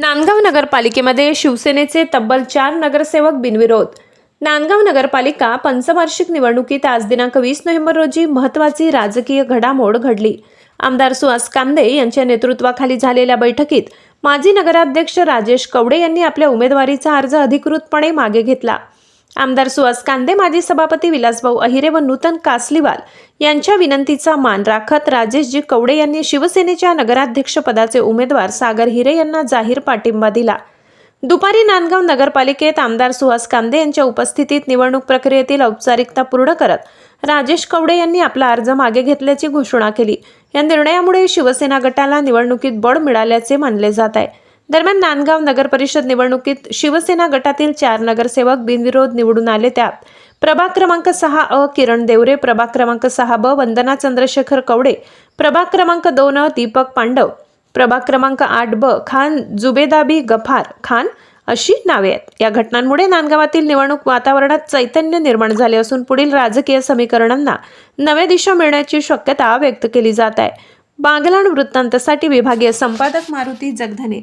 नांदगाव नगरपालिकेमध्ये शिवसेनेचे तब्बल चार नगरसेवक बिनविरोध. नांदगाव नगरपालिका पंचवार्षिक निवडणुकीत आज दिनांक वीस नोव्हेंबर रोजी महत्त्वाची राजकीय घडामोड घडली. आमदार सुहास कांदे यांच्या नेतृत्वाखाली झालेल्या बैठकीत माजी नगराध्यक्ष राजेश कवडे यांनी आपल्या उमेदवारीचा अर्ज अधिकृतपणे मागे घेतला. आमदार सुहास कांदे माजी सभापती विलासभाऊ अहिरे व नूतन कासलीवाल यांच्या विनंतीचा मान राखत राजेशजी कवडे यांनी शिवसेनेच्या नगराध्यक्षपदाचे उमेदवार सागर हिरे यांना जाहीर पाठिंबा दिला. दुपारी नांदगाव नगरपालिकेत आमदार सुहास कांदे यांच्या उपस्थितीत निवडणूक प्रक्रियेतील औपचारिकता पूर्ण करत राजेश कवडे यांनी आपला अर्ज मागे घेतल्याची घोषणा केली. या निर्णयामुळे शिवसेना गटाला निवडणुकीत बळ मिळाल्याचे मानले जात आहे. दरम्यान नांदगाव नगर परिषद निवडणुकीत शिवसेना गटातील चार नगरसेवक बिनविरोध निवडून आले त्यात. प्रभाग क्रमांक सहा अ किरण देवरे प्रभाग क्रमांक सहा ब वंदना चंद्रशेखर कवडे प्रभाग क्रमांक दोन अ दीपक पांडव प्रभाग क्रमांक आठ ब खान जुबेदाबी गफार खान अशी नावे आहेत. या घटनांमुळे नांदगावातील निवडणूक वातावरणात चैतन्य निर्माण झाले असून पुढील राजकीय समीकरणांना नव्या दिशा मिळण्याची शक्यता व्यक्त केली जात आहे. बागलाण वृत्तांतसाठी विभागीय संपादक मारुती जगधने.